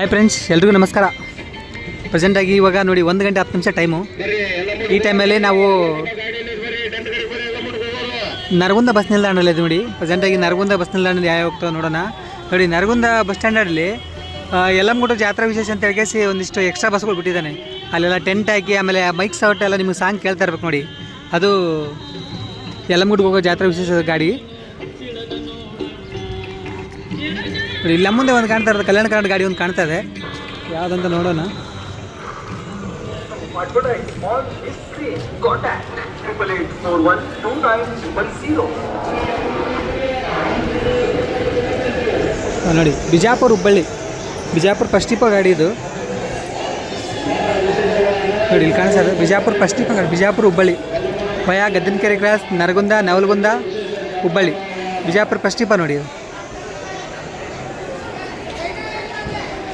Hi friends ಎಲ್ರಿಗೂ ನಮಸ್ಕಾರ. ಪ್ರೆಸೆಂಟಾಗಿ ಇವಾಗ ನೋಡಿ, ಒಂದು ಗಂಟೆ ಹತ್ತು ನಿಮಿಷ ಟೈಮು ಈ ಟೈಮಲ್ಲಿ ನಾವು ನರಗುಂದ ಬಸ್ ನಿಲ್ದಾಣದಲ್ಲಿ ನೋಡಿ. ಪ್ರೆಸೆಂಟಾಗಿ ನರಗುಂದ ಬಸ್ ನಿಲ್ದಾಣದಲ್ಲಿ ಯಾವ ಹೋಗ್ತಾವೆ ನೋಡೋಣ. ನೋಡಿ, ನರಗುಂದ ಬಸ್ ಸ್ಟ್ಯಾಂಡಲ್ಲಿ ಯಲ್ಲಮ್ಮಗುಡ್ಡ ಜಾತ್ರಾ ವಿಶೇಷ ಅಂತ ಹೇಳಿಸಿ ಒಂದಿಷ್ಟು ಎಕ್ಸ್ಟ್ರಾ ಬಸ್ಗಳು ಬಿಟ್ಟಿದ್ದಾನೆ. ಅಲ್ಲೆಲ್ಲ ಟೆಂಟ್ ಹಾಕಿ, ಆಮೇಲೆ ಮೈಕ್ ಸೌಟ್ ಎಲ್ಲ ನಿಮಗೆ ಸಾಂಗ್ ಕೇಳ್ತಾ ಇರ್ಬೇಕು ನೋಡಿ. ಅದು ಯಲ್ಲಮ್ಮಗುಡ್ಗೆ ಹೋಗೋ ಜಾತ್ರಾ ವಿಶೇಷ ಗಾಡಿ. ನೋಡಿ, ಇಲ್ಲ ಮುಂದೆ ಒಂದು ಕಾಣ್ತಾ ಇರೋದು, ಕಲ್ಯಾಣ ಕರ್ನಾಟಕ ಗಾಡಿ ಒಂದು ಕಾಣ್ತಾ ಇದೆ. ಯಾವುದಂತ ನೋಡೋಣ. ನೋಡಿ, ಬಿಜಾಪುರ ಹುಬ್ಬಳ್ಳಿ. ಬಿಜಾಪುರ ಟಿಪ್ಪ ಗಾಡಿ ಇದು. ನೋಡಿ, ಇಲ್ಲಿ ಕಾಣಿಸ್ತದೆ ಬಿಜಾಪುರ ಫಸ್ಟ್ ಇಪ್ಪ ಗಾಡಿ, Bijapur Hubballi. Via Gaddanakere cross, Naragund, Navalgund, Hubballi. Bijapur ಟಿಪ್ಪ ನೋಡಿ ಇದು.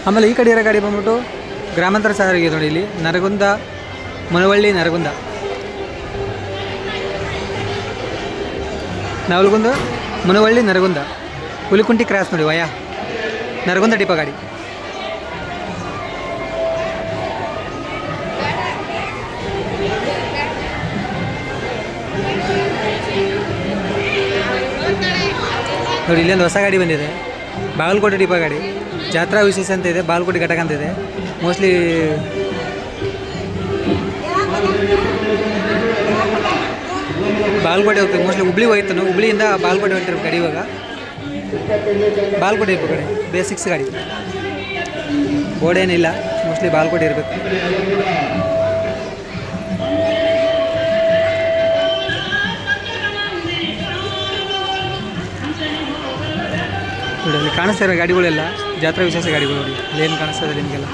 ಆಮೇಲೆ ಈ ಕಡೆ ಇರೋ ಗಾಡಿ ಬಂದ್ಬಿಟ್ಟು ಗ್ರಾಮಾಂತರ ಸಾರಿಗೆ ನೋಡಿ ಇಲ್ಲಿ. ನರಗುಂದ, ಮನವಳ್ಳಿ, ನರಗುಂದ. ನವಲ್ಗುಂದ, ಮನವಳ್ಳಿ, ನರಗುಂದ. ಹುಲಿಕುಂಟಿ ಕ್ರಾಸ್ ನೋಡಿ ವಯ. ನರಗುಂದ ಡಿಪ ಗಾಡಿ. ನೋಡಿ, ಇಲ್ಲೊಂದು ಹೊಸ ಗಾಡಿ ಬಂದಿದೆ. ಬಾಗಲಕೋಟೆ ಡಿಪ ಗಾಡಿ. ಜಾತ್ರಾ ವಿಶೇಷ ಅಂತ ಇದೆ ಬಾಲ್ಕೋಟಿ ಘಟಕ ಅಂತ ಇದೆ. ಮೋಸ್ಟ್ಲಿ ಬಾಲ್ಕೋಟೆ ಹೋಗ್ತೀವಿ. ಮೋಸ್ಟ್ಲಿ ಹುಬ್ಳಿ ಹೋಯ್ತಾನು. ಹುಬ್ಳಿಯಿಂದ ಬಾಲ್ಕೋಟೆ ಹೋಗ್ತಾರೆ ಗಾಡಿ ಇವಾಗ. ಬಾಲ್ಕೋಟೆ ಇರ್ಬೇಕು ಕಡೆ ಬೇಸಿಕ್ಸ್ ಗಾಡಿ. ಬೋರ್ಡ್ ಏನಿಲ್ಲ. ಮೋಸ್ಟ್ಲಿ ಬಾಲ್ಕೋಟೆ ಇರಬೇಕು. ಅಲ್ಲಿ ಕಾಣಿಸ್ತಾ ಇರೋ ಗಾಡಿಗಳೆಲ್ಲ? ಜಾತ್ರಾ ವಿಶೇಷ ಗಾಡಿಗಳು ನೋಡಿ. ಏನು ಕಾಣಿಸ್ತಾ ಇದೆ ನಿಮಗೆಲ್ಲ?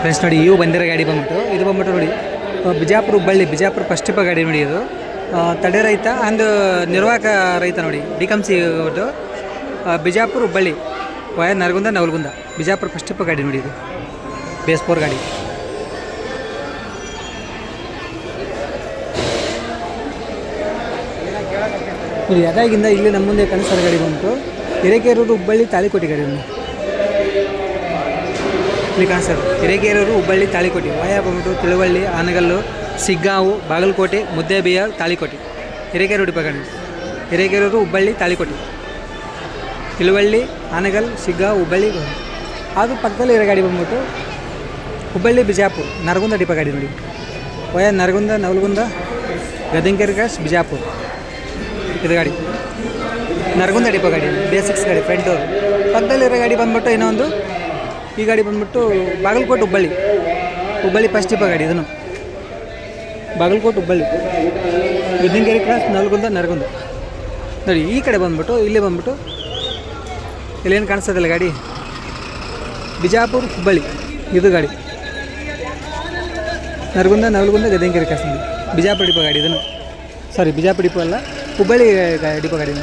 ಫ್ರೆಂಡ್ಸ್ ನೋಡಿ, ಇವು ಬಂದಿರೋ ಗಾಡಿ ಬಂದ್ಬಿಟ್ಟು, ಇದು ಬಂದ್ಬಿಟ್ಟು ನೋಡಿ. ಬಿಜಾಪುರ ಹುಬ್ಬಳ್ಳಿ, ಬಿಜಾಪುರ ಟಿಪ್ಪ ಗಾಡಿ ನೋಡಿ ಇದು. ತಡೆ ರೈತ ಅಂದು ನಿರ್ವಾಹಕ ರೈತ ನೋಡಿ ಡಿ ಕಮ್ ಸಿ ಅವ್ರದ್ದು ಬಿಜಾಪುರ ಹುಬ್ಬಳ್ಳಿ ವಯ ನರಗುಂದ, ನವಲಗುಂದ. ಬಿಜಾಪುರ ಟಿಪ್ಪ ಗಾಡಿ ನೋಡಿ ಇದು. ಬೇಸ್ ಫೋರ್ ಗಾಡಿ. ಅದಾಗಿಂದ ಇಲ್ಲಿ ನಮ್ಮ ಮುಂದೆ ಕನಸರ ಗಾಡಿ ಬಂದ್ಬಿಟ್ಟು ಹಿರೇಕೆರೂರು ಹುಬ್ಬಳ್ಳಿ ತಾಳಿಕೋಟೆ ಗಾಡಿ ಒಂದು ಇಲ್ಲಿ ಕಾಣಿಸ್ತಾರೆ ಹಿರೇಕೆರೂರು ಹುಬ್ಬಳ್ಳಿ ತಾಳಿಕೋಟೆ ವಾಯ ಬಂದ್ಬಿಟ್ಟು ತಿಳುವಳ್ಳಿ, ಆನಗಲ್ಲು, ಸಿಗ್ಗಾವು, ಬಾಗಲಕೋಟೆ, ಮುದ್ದೇಬಿಯ ತಾಳಿಕೋಟೆ ಹಿರೇಕೆರೂರು ಡಿಪ ಗಾಡಿ ಹಿರೇಕೆರೂರು ಹುಬ್ಬಳ್ಳಿ ತಾಳಿಕೋಟೆ ತಿಳುವಳ್ಳಿ, ಆನಗಲ್, ಸಿಗ್ಗಾವು, ಹುಬ್ಬಳ್ಳಿ ಅದು ಪಕ್ಕದಲ್ಲಿ ಇರೋ ಗಾಡಿ ಬಂದ್ಬಿಟ್ಟು ಹುಬ್ಬಳ್ಳಿ, ಬಿಜಾಪುರ, ನರಗುಂದ ಡಿಪ ಗಾಡಿ ನೋಡಿ. Via Naragund, Navalgund Gaddanakere cross Bijapur. ಇದು ಗಾಡಿ. ನರಗುಂದ ಡಿಪ ಗಾಡಿ, ಬೇಸಿಕ್ಸ್ ಗಾಡಿ ಫ್ರಂಟ್ ಡೋರ್ ಪಕ್ಕದಲ್ಲಿರೋ ಗಾಡಿ ಬಂದ್ಬಿಟ್ಟು ಏನೋ ಒಂದು ಈ ಗಾಡಿ ಬಂದ್ಬಿಟ್ಟು ಬಾಗಲಕೋಟೆ ಹುಬ್ಬಳ್ಳಿ. ಹುಬ್ಬಳ್ಳಿ ಫಸ್ಟ್ ಡಿಪ ಗಾಡಿ ಇದನ್ನು. ಬಾಗಲಕೋಟೆ ಹುಬ್ಬಳ್ಳಿ. ಗದ್ದೆಂಗೆರೆ ಕ್ರಾಸ್ ನಲ್ಗುಂದ ನರಗುಂದ. ನೋಡಿ, ಈ ಕಡೆ ಬಂದ್ಬಿಟ್ಟು, ಇಲ್ಲೇ ಬಂದ್ಬಿಟ್ಟು, ಇಲ್ಲೇನು ಕಾಣಿಸ್ತದಲ್ಲ ಗಾಡಿ. ಬಿಜಾಪುರ್ ಹುಬ್ಬಳ್ಳಿ, ಇದು ಗಾಡಿ. ನರಗುಂದ, ನಲ್ಗುಂದ ಗದ್ದೆಂಗೆರೆ ಕ್ರಾಸ್ ಬಿಜಾಪುರ ಡಿಪ ಗಾಡಿ ಇದನ್ನು. ಸಾರಿ ಬಿಜಾಪುರ ಡಿಪೋ ಅಲ್ಲ, ಹುಬ್ಬಳ್ಳಿ ಡಿಪೋ ಗಾಡಿ.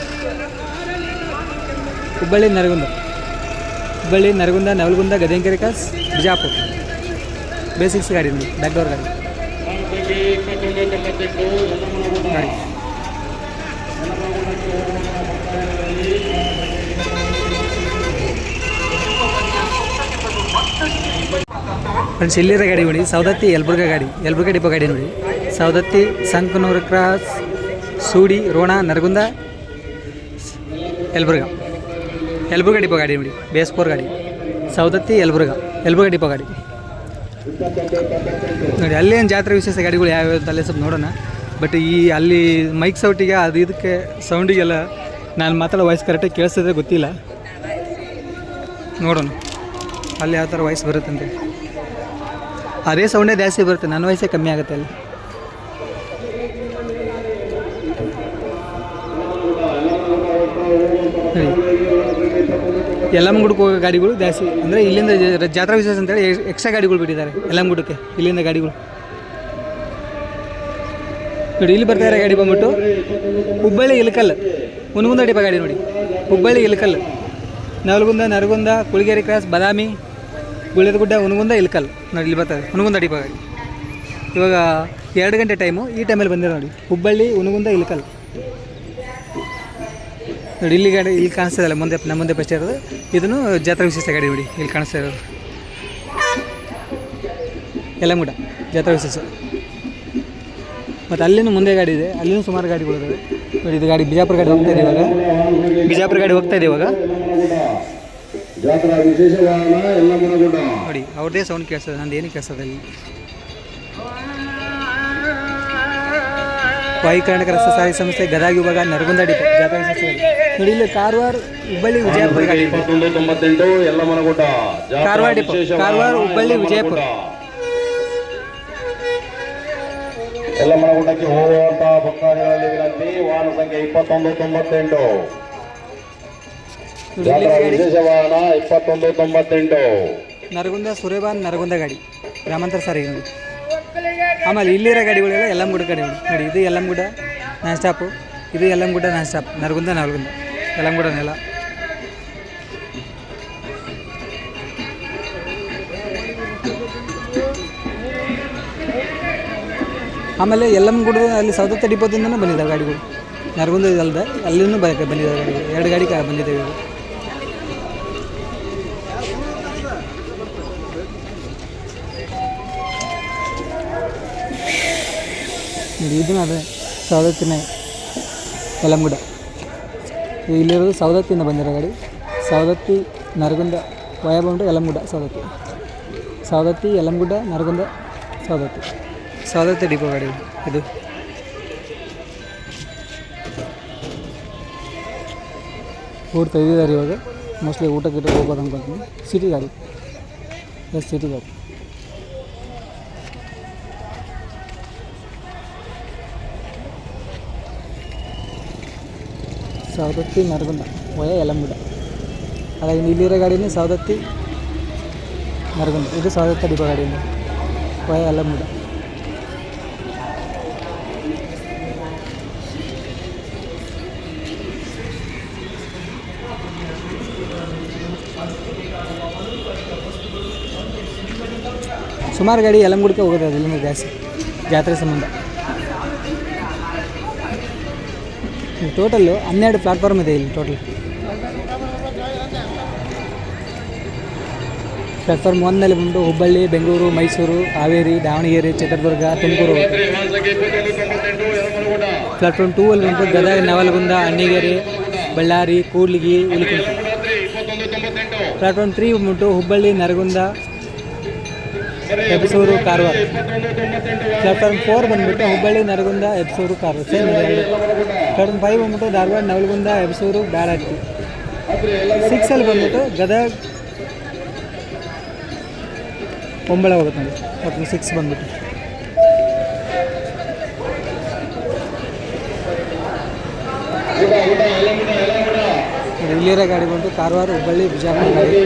ಹುಬ್ಬಳ್ಳಿ ನರಗುಂದ. ಹುಬ್ಬಳ್ಳಿ ನರಗುಂದ, ನವಲಗುಂದ ಗದೆಂಕೆರೆ ಕಾಸ್, ಬಿಜಾಪುರ. ಬೇಸಿಕ್ಸ್ ಗಾಡಿ ನೋಡಿ ಬ್ಯಾಕ್ ಡೋರ್ ಗಾಡಿ. ಗಾಡಿ ಫ್ರೆಂಡ್ಸ್ ಇಲ್ಲಿರೋ ಗಾಡಿ ನೋಡಿ ಸೌದತ್ತಿ ಯಲ್ಬುರ್ಗ ಗಾಡಿ, ಯಲಬುರ್ಗ ಡಿಪೋ ಗಾಡಿ ನೋಡಿ. ಸೌದತ್ತಿ ಸಂಕನೂರು ಕ್ರಾಸ್, ಸೂಡಿ, ರೋಣ, ನರಗುಂದ, ಯಲಬುರ್ಗ. ಯಲಬುರ್ಗ ಡಿಪೋ ಗಾಡಿ ನೋಡಿ ಬೇಸ್ಪೋರ್ ಗಾಡಿ. ಸೌದತ್ತಿ ಯಲಬುರ್ಗ ಯಲಬುರ್ಗ ಡಿಪೋ ಗಾಡಿ. ನೋಡಿ ಏನು ಜಾತ್ರೆ ವಿಶೇಷ ಗಾಡಿಗಳು ಯಾವ್ಯಾವ ಅಂತ ಅಲ್ಲೇ ಸ್ವಲ್ಪ ನೋಡೋಣ. ಬಟ್ ಈ ಅಲ್ಲಿ ಮೈಕ್ ಸೌಟಿಗೆ ಅದು ಇದಕ್ಕೆ ಸೌಂಡಿಗೆಲ್ಲ ನಾನು ಮಾತಾಡೋ ವಾಯ್ಸ್ ಕರೆಕ್ಟಾಗಿ ಕೇಳಿಸಿದ್ರೆ ಗೊತ್ತಿಲ್ಲ. ನೋಡೋಣ. ಅಲ್ಲಿ ಯಾವ ಥರ ವಾಯ್ಸ್ ಬರುತ್ತಂತೆ. ಅದೇ ಸೌಂಡೇ ಜಾಸ್ತಿ ಬರುತ್ತೆ, ನನ್ನ ವಯಸ್ಸೇ ಕಮ್ಮಿ ಆಗುತ್ತೆ ಅಲ್ಲಿ. ಯಲ್ಲಮ್ಮಗುಡಕ್ಕೆ ಹೋಗೋ ಗಾಡಿಗಳು ಜಾಸ್ತಿ. ಅಂದರೆ ಇಲ್ಲಿಂದ ಜಾತ್ರಾ ವಿಶೇಷ ಅಂತೇಳಿ ಎಕ್ಸ್ಟ್ರಾ ಗಾಡಿಗಳು ಬಿಟ್ಟಿದ್ದಾರೆ ಯಲ್ಲಮ್ಮಗುಡಕ್ಕೆ ಇಲ್ಲಿಂದ ಗಾಡಿಗಳು. ನೋಡಿ, ಇಲ್ಲಿ ಬರ್ತಾ ಇರೋ ಗಾಡಿ ಬಂದ್ಬಿಟ್ಟು ಹುಬ್ಬಳ್ಳಿ ಇಲಕಲ್ ಮುನಗುಂದ ಡಿಪ ಗಾಡಿ ನೋಡಿ. ಹುಬ್ಬಳ್ಳಿ ಇಲಕಲ್ ನಲ್ಗುಂದ ನರಗುಂದ, ಕುಳಗೇರಿ ಕ್ರಾಸ್, ಬಾದಾಮಿ ಗುಳ್ಳೆದಗುಡ್ಡ ಹುನಗುಂದ ಇಲ್ಕಲ್ ನೋಡಿ, ಇಲ್ಲಿ ಬರ್ತಾರೆ ಹುನಗುಂದ ಅಡಿಪ ಗಾಡಿ. ಇವಾಗ ಎರಡು ಗಂಟೆ ಟೈಮು ಈ ಟೈಮಲ್ಲಿ ಬಂದಿರೋ ನೋಡಿ. ಹುಬ್ಬಳ್ಳಿ, ಹುನಗುಂದ ಇಲಕಲ್ ನೋಡಿ ಇಲ್ಲಿ ಗಾಡಿ ಇಲ್ಲಿ ಕಾಣಿಸ್ತದಲ್ಲ ಮುಂದೆ ನಮ್ಮ ಮುಂದೆ ಬಸ್ ಇರೋದು. ಇದನ್ನು ಜಾತ್ರಾ ವಿಶೇಷ ಗಾಡಿ ನೋಡಿ ಇಲ್ಲಿ ಕಾಣಿಸ್ತಾ ಇರೋದು. ಯಲಮುಡ ಜಾತ್ರಾ ವಿಶೇಷ. ಮತ್ತು ಅಲ್ಲಿನೂ ಮುಂದೆ ಗಾಡಿ ಇದೆ ಅಲ್ಲಿನೂ ಸುಮಾರು ಗಾಡಿಗಳಿದ್ದಾವೆ ನೋಡಿ ಇದು ಗಾಡಿ ಬಿಜಾಪುರ ಗಾಡಿ ಹೋಗ್ತಾ ಇದೆ ಇವಾಗ. ಬಿಜಾಪುರ ಗಾಡಿ ಹೋಗ್ತಾ ಇದೆ ಇವಾಗ. ನೋಡಿ ಅವ್ರದೇ ಸೌಂಡ್ ಕೇಳಿಸ್ತದೆ ನಂದು ಏನು ಕೇಳಿಸ್ತದೆ ಇಲ್ಲಿ. ವಾಯು ಕರ್ನಾಟಕ ರಸ್ತೆ ಸಾರಿಗೆ ಸಂಸ್ಥೆ ಗದಗ ವಿಭಾಗ ನರಗುಂದ ಡಿಪೋ. ಜಾತ್ರಾ ಗಾಡಿ ನೋಡಿ ಇಲ್ಲಿ ಕಾರವಾರ ಹುಬ್ಬಳ್ಳಿ ವಿಜಯಪುರ ಕಾರವಾರ ಡಿಪೋ. ಕಾರವಾರ, ಹುಬ್ಬಳ್ಳಿ, ವಿಜಯಪುರ. ಯಲ್ಲಮ್ಮನಗುಡ್ಡಕ್ಕೆ ಹೋಗುವಂತಹ ಭಕ್ತಾದಿಗಳಲ್ಲಿ ವಿನಂತಿ. ವಾಹನ ಸಂಖ್ಯೆ ಇಪ್ಪತ್ತೊಂದು ತೊಂಬತ್ತೆಂಟು. ವಿಶೇಷ ವಾಹನ ಇಪ್ಪತ್ತೊಂದು ತೊಂಬತ್ತೆಂಟು. ನರಗುಂದ ಸುರೇಬಾನ್ ನರಗುಂದ ಗಾಡಿ. ಗ್ರಾಮಾಂತರ ಸಾರಿಗೆ ಆಮೇಲೆ ಇಲ್ಲಿರೋ ಗಾಡಿಗಳೆಲ್ಲ ಯಲ್ಲಂಗುಡ ಗಾಡಿ ನೋಡಿ. ಇದು ಯಲ್ಲಂಗುಡ ನಾನ್ ಸ್ಟಾಪು, ಇದು ಯಲ್ಲಂಗುಡ ನಾನ್ ಸ್ಟಾಪ್, ನರಗುಂದ ನರಗುಂದ ಯಲ್ಲಂಗುಡ ನೆಲ. ಆಮೇಲೆ ಯಲ್ಲಂಗುಡ ಅಲ್ಲಿ ಸೌದತ್ತ ಡಿಪೋದಿಂದನೂ ಬಂದಿದ್ದಾವೆ ಗಾಡಿಗಳು. ನರಗುಂದ ಅಲ್ಲದೆ ಅಲ್ಲಿನೂ ಬ ಬಂದಿದ್ದಾವೆ ಗಾಡಿಗಳು. ಎರಡು ಗಾಡಿ ಕ- ಇವಾಗ ಇದನ್ನು ಅದೇ ಸವದತ್ತಿನೇ ಯಲಂಗುಡ ಇದು ಇಲ್ಲಿರೋದು ಸವದತ್ತಿಯಿಂದ ಬಂದಿರೋ ಗಾಡಿ. ಸವದತ್ತಿ ನರಗುಂದ ವಯ ಬಂದು ಯಲಂಗುಡ ಸವದತ್ತಿ. ಸವದತ್ತಿ ಯಲಂಗುಡ್ಡ ನರಗುಂದ ಸವದತ್ತಿ. ಸವದತ್ತಿ ಡಿಪೋ ಗಾಡಿ ಇದು. ಊಟ ತೆಗೆದಿದ್ದಾರೆ ಇವಾಗ. ಮೋಸ್ಟ್ಲಿ ಊಟ ಗಿಟ ಹೋಗ್ಬೋದು ಅನ್ಕೊತೀನಿ ಸಿಟಿ ಗಾಡಿ. ಎಸ್ ಸಿಟಿ ಗಾಡಿ. ಸವದತ್ತಿ ನರಗುಂದ. ವಯ ಯಲಂಬುಡ ಹಾಗಾಗಿ ಇಲ್ಲಿರೋ ಗಾಡಿನೇ ಸವದತ್ತಿ ನರಗುಂದ. ಇದು ಸವದತ್ತಿ ಡಿಪೋ ಗಾಡಿಯಿಂದ ವಯ ಯಲಂಬುಡ ಸುಮಾರು ಗಾಡಿ ಯಲಂಗುಡಕ್ಕೆ ಹೋಗೋದು ಅದರಿಂದ ಜಾಸ್ತಿ. ಜಾತ್ರೆ ಸಂಬಂಧ. ಟೋಟಲ್ಲು ಹನ್ನೆರಡು ಪ್ಲಾಟ್ಫಾರ್ಮ್ ಇದೆ ಇಲ್ಲಿ ಟೋಟಲ್ ಪ್ಲಾಟ್ಫಾರ್ಮ್ ಒಂದಲ್ಲಿ ಬಂದು ಹುಬ್ಬಳ್ಳಿ ಬೆಂಗಳೂರು ಮೈಸೂರು ಹಾವೇರಿ ದಾವಣಗೆರೆ ಚಿತ್ರದುರ್ಗ ತುಮಕೂರು ಹೋಗುತ್ತೆ. ವಾಹನ ಸಂಖ್ಯೆ ಇಪ್ಪತ್ತೊಂದು ತೊಂಬತ್ತೆಂಟು ಯಲ್ಲಮ್ಮನಗುಡ್ಡ ಪ್ಲಾಟ್ಫಾರ್ಮ್ ಟೂ ಅಲ್ಲಿ ಬಂದು ಗದಗ ನವಲಗುಂದ ಅಣ್ಣಿಗೇರಿ ಬಳ್ಳಾರಿ ಕೂಡ್ಲಿಗಿ ಇಲಿಕುಂಟೆ ರಾತ್ರಿ ಇಪ್ಪತ್ತೊಂದು ತೊಂಬತ್ತೆಂಟು ಪ್ಲಾಟ್ಫಾರ್ಮ್ ತ್ರೀ ಬಂದ್ಬಿಟ್ಟು ಹುಬ್ಬಳ್ಳಿ ನರಗುಂದ ಎಬ್ಸೂರು ಕಾರವಾರ. ಪ್ಲಾಟ್ಫಾರ್ಮ್ ಫೋರ್ ಬಂದ್ಬಿಟ್ಟು Hubballi, Nargund Hebsur Karwar. Same platform five ಬಂದ್ಬಿಟ್ಟು ಧಾರವಾಡ, ನವಲಗುಂದ ಎಬ್ಸೂರು ಬ್ಯಾಡಟ್ಟಿ ಸಿಕ್ಸಲ್ಲಿ ಬಂದ್ಬಿಟ್ಟು ಗದಗ, ಒಂಬಳೆ ಹೋಗುತ್ತೆ ಒಟ್ಟು ಸಿಕ್ಸ್ ಬಂದ್ಬಿಟ್ಟು. ಇಲ್ಲಿರೋ ಗಾಡಿ ಬಂದು ಕಾರವಾರ, ಹುಬ್ಬಳ್ಳಿ, ಬಿಜಾಪುರ ಗಾಡಿ.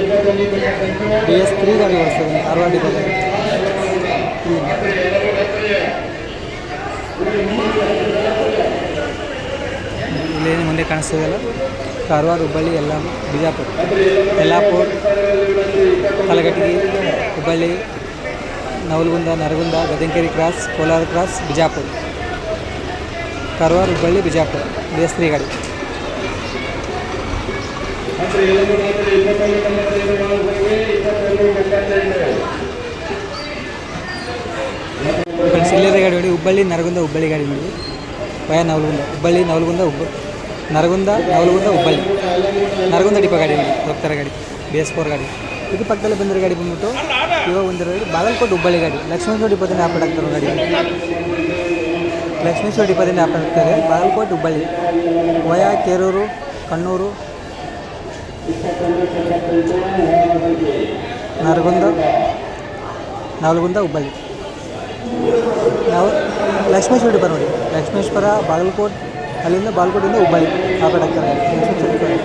ಬಿ ಎಸ್ ತ್ರೀ ಗಾಡಿ ಓಡಿಸ್ತದೆ ಕಾರವಾರ ಇಲ್ಲೇನು ಮುಂದೆ ಕಾಣಿಸ್ತದಲ್ಲ? ಕಾರವಾರ, ಹುಬ್ಬಳ್ಳಿ, ಎಲ್ಲ Bijapur. Yellapur, Kalghatgi, Hubballi, Navalgund, Nargund Gadankeri cross Kolar cross Bijapur. Karwar, Hubballi, Bijapur. ಬೇಸ್ತ್ರಿ ಗಾಡಿ. ಫ್ರೆಂಡ್ಸ್ ಇಲ್ಲಿದೆ ಗಾಡಿ ನೋಡಿ ಹುಬ್ಬಳ್ಳಿ, ನರಗುಂದ ಹುಬ್ಬಳ್ಳಿ ಗಾಡಿ ನೋಡಿ. ವಯ ನವಲಗುಂದ, ಹುಬ್ಬಳ್ಳಿ, ನವಲಗುಂದ, ಹುಬ್ಬ, ನರಗುಂದ, ನವಲಗುಂದ, ಹುಬ್ಬಳ್ಳಿ. ನರಗುಂದ ಡಿಪ ಗಾಡಿ ನೋಡಿ ಹೋಗ್ತಾರೆ ಗಾಡಿ ಬಿ ಎಸ್ ಫೋರ್ ಗಾಡಿ. ಇದು ಪಕ್ಕದಲ್ಲಿ ಬಂದಿರೋ ಗಾಡಿ ಬಂದ್ಬಿಟ್ಟು ಇವಾಗ ಗಾಡಿ ಬಾಗಲಕೋಟೆ ಹುಬ್ಬಳ್ಳಿ ಗಾಡಿ. ಲಕ್ಷ್ಮೇಶ್ವರ ಡಿಪೋದಿಂದ ಆಪರೇಟ್ ಆಗ್ತಾರೆ ಗಾಡಿ. ಲಕ್ಷ್ಮೇಶ್ವರ ಡಿಪೋದಿಂದ ಆಪರೇಟ್ ಆಗ್ತಾರೆ ಬಾಗಲಕೋಟೆ, ಹುಬ್ಬಳ್ಳಿ. ವಯ, ಕೇರೂರು, ಕಣ್ಣೂರು. ನರಗುಂದ, ನವಲಗುಂದ, ಹುಬ್ಬಳ್ಳಿ. ನಾವು ಲಕ್ಷ್ಮೇಶ್ವರ ಡಿಪೋ ನೋಡಿ. ಲಕ್ಷ್ಮೇಶ್ವರ, ಬಾಗಲಕೋಟ್, ಅಲ್ಲಿಂದ ಬಾಗಲಕೋಟಿಂದ ಹುಬ್ಬಳ್ಳಿ. ಡಿಪೋ ಇಲ್ಲಿ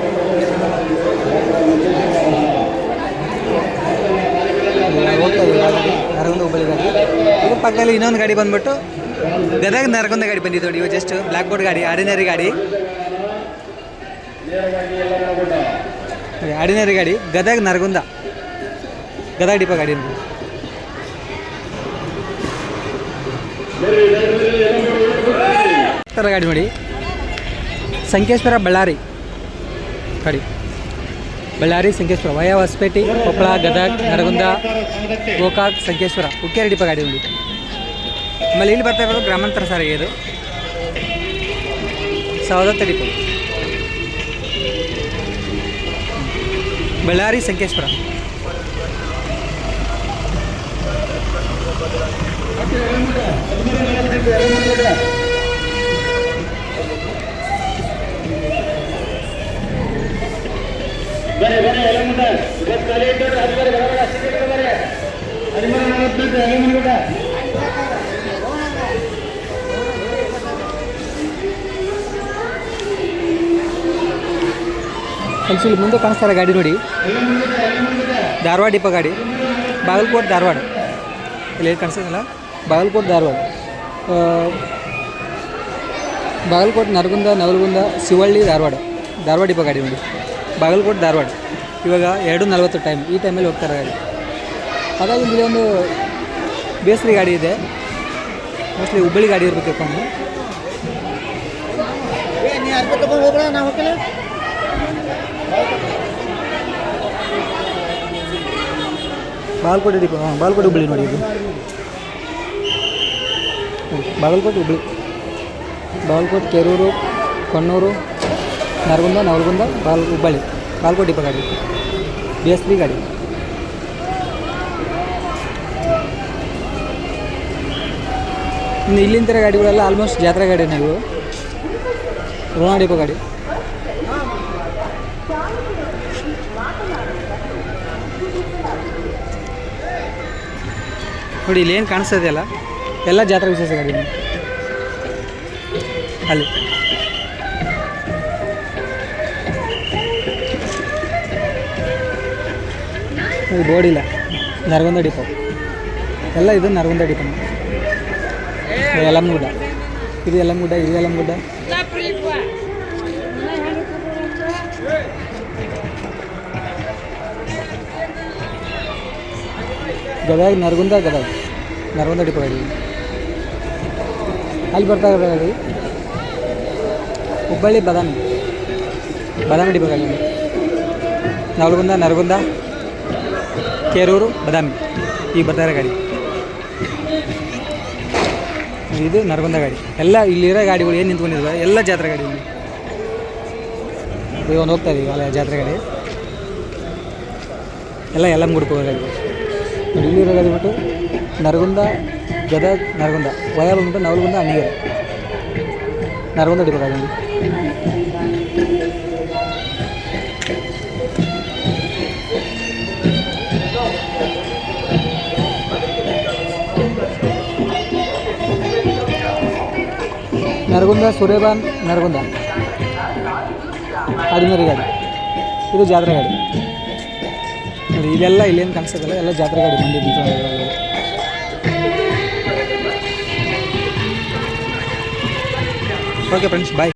ಹೋಗ್ತಾ ಇದ್ದೀವಿ ನರಗುಂದ ಹುಬ್ಬಳ್ಳಿ ಗಾಡಿ. ಇದು ಪಕ್ಕದಲ್ಲಿ ಇನ್ನೊಂದು ಗಾಡಿ ಬಂದ್ಬಿಟ್ಟು ಗದಗ ನರಗುಂದ ಗಾಡಿ ಬಂದಿದ್ದು ನೋಡಿ. ಜಸ್ಟ್ ಬ್ಲ್ಯಾಕ್ ಬೋರ್ಡ್ ಗಾಡಿ ಆರ್ಡಿನರಿ ಗಾಡಿ. ಆರ್ಡಿನರಿ ಗಾಡಿ, ಗದಗ ನರಗುಂದ. ಗದಗ ಡಿಪ ಗಾಡಿ ಗಾಡಿ ಮಾಡಿ ಸಂಕೇಶ್ವರ ಬಳ್ಳಾರಿ. ಗಾಡಿ ಬಳ್ಳಾರಿ, ಸಂಕೇಶ್ವರ. ವಯ ಹೊಸಪೇಟೆ, ಕೊಪ್ಪಳ, ಗದಗ, ನರಗುಂದ, ಗೋಕಾಕ್, ಸಂಕೇಶ್ವರ. ಉಕ್ಕೇರಿ ಡಿಪ ಗಾಡಿ ನೋಡಿ. ಆಮೇಲೆ ಇಲ್ಲಿ ಬರ್ತಾ ಇರೋದು ಗ್ರಾಮಾಂತರ ಸಾರಿಗೆ ಇದು. ಸಾವಿರದ ಬಳ್ಳಾರಿ, ಸಂಕೇಶ್ವರ. ಮುಂದೆ ಎಲ್ಲ ಮುಂದೆ. ಕಾಣಿಸ್ತಾರೆ ಗಾಡಿ ನೋಡಿ. ಧಾರವಾಡ ಡಿಪ ಗಾಡಿ. ಬಾಗಲಕೋಟೆ ಧಾರವಾಡ. ಇಲ್ಲಿ ಕಾಣಿಸ್ತದಲ್ಲ ಬಾಗಲಕೋಟೆ ಧಾರವಾಡ. ಬಾಗಲಕೋಟೆ ನರಗುಂದ, ನವಲಗುಂದ, ಶಿವಳ್ಳಿ, ಧಾರವಾಡ. ಧಾರವಾಡ ಇಪ್ಪ ಗಾಡಿ ನೋಡಿ ಬಾಗಲಕೋಟೆ, ಧಾರವಾಡ. ಇವಾಗ ಎರಡು ನಲ್ವತ್ತು ಟೈಮ್ ಈ ಟೈಮಲ್ಲಿ ಹೋಗ್ತಾರೆ ಗಾಡಿ. ಹಾಗಾಗಿ ಇಲ್ಲಿ ಒಂದು ಬೇಸರಿ ಗಾಡಿ ಇದೆ. ಮೋಸ್ಟ್ಲಿ ಹುಬ್ಬಳ್ಳಿ ಗಾಡಿ ಇರಬೇಕು ಬಾಗಲಕೋಟೆ ಡಿಪೋ, ಹಾಂ, ಬಾಗಲಕೋಟೆ ಹುಬ್ಬಳ್ಳಿ ನೋಡಿ ಬಾಗಲಕೋಟೆ ಹುಬ್ಳಿ. ಬಾಗಲಕೋಟೆ ಕೆರೂರು, ಕೊಣ್ಣೂರು, ನರಗುಂದ, ನವಲಗುಂದ, ಬಾಲ್ ಹುಬ್ಬಳ್ಳಿ. ಬಾಗಲಕೋಟೆ ಡಿಪೋ ಗಾಡಿ. ಬಿ ಎಸ್ ಬಿ ಗಾಡಿ. ಇನ್ನು ಇಲ್ಲಿಂದ ಗಾಡಿಗಳೆಲ್ಲ ಆಲ್ಮೋಸ್ಟ್ ಜಾತ್ರೆ ಗಾಡಿನೇ ಇವು. ರೋಣ ಡಿಪೋ ಗಾಡಿ. ನೋಡಿ ಇಲ್ಲಿ ಏನು ಕಾಣಿಸ್ತದೆಯಲ್ಲ ಎಲ್ಲ ಜಾತ್ರೆ ವಿಶೇಷ ಗಾಡಿ. ಅಲ್ಲಿ. ಇದು ಬೋರ್ಡ್ ಇಲ್ಲ. ನರಗುಂದ ಡಿಪೋ. ಎಲ್ಲ ಇದು ನರಗುಂದ ಡಿಪೋ. ಯಲಂಗುಡ್ಡ. ಇದು ಯಲಂಗುಡ್ಡ ಇದು ಯಲಂಗುಡ್ಡ. ಗದಗ ನರಗುಂದ ಗದಗ. ನರಗುಂದ ಡಿಪೋ ಗಾಡಿ ಅಲ್ಲಿ ಬರ್ತಾ ಇರೋ ಗಾಡಿ ಹುಬ್ಬಳ್ಳಿ ಬದಾಮಿ. ಬದಾಮಿ. ಹಿಡಿಬೇಕಾಗಿ ನವಲಗುಂದ ನರಗುಂದ, ಕೇರೂರು, ಬದಾಮಿ. ಈಗ ಬರ್ತಾ ಗಾಡಿ. ಇದು ನರಗುಂದ ಗಾಡಿ. ಎಲ್ಲ ಇಲ್ಲಿರೋ ಗಾಡಿಗಳು ಏನು ನಿಂತ್ಕೊಂಡಿದ್ವ? ಎಲ್ಲ ಜಾತ್ರೆ ಗಾಡಿ ಈಗ ಒಂದು ಹೋಗ್ತಾ ಇದೀವಿ, ಅಲ್ಲ, ಜಾತ್ರೆ ಗಾಡಿ. ಎಲ್ಲ ಎಲ್ಲ ನೋಡಿ, ಇಲ್ಲಿರೋ ಗಾಡಿ ಬಿಟ್ಟು ನರಗುಂದ ಗದಗ ನರಗುಂದ ವಯ ಬಂದ್ಬಿಟ್ಟು ನವಲಗುಂದ ಅಣಿಗೇರಿ ನರಗುಂದ ನೋಡಿ ನರಗುಂದ, ಸುರೇಬಾನ್, ನರಗುಂದ. ಆಡಿನರಿ ಗಾಡಿ. ಇದು ಜಾತ್ರೆ ಗಾಡಿ. ನೋಡಿ, ಇಲ್ಲೆಲ್ಲ ಇಲ್ಲೇನು ಕಾಣಿಸ್ತದಲ್ಲ ಎಲ್ಲ ಜಾತ್ರೆ ಗಾಡಿ ಮಂದಿ ನಿಂತ್ಕೊಂಡಿರೋದು. Okay friends bye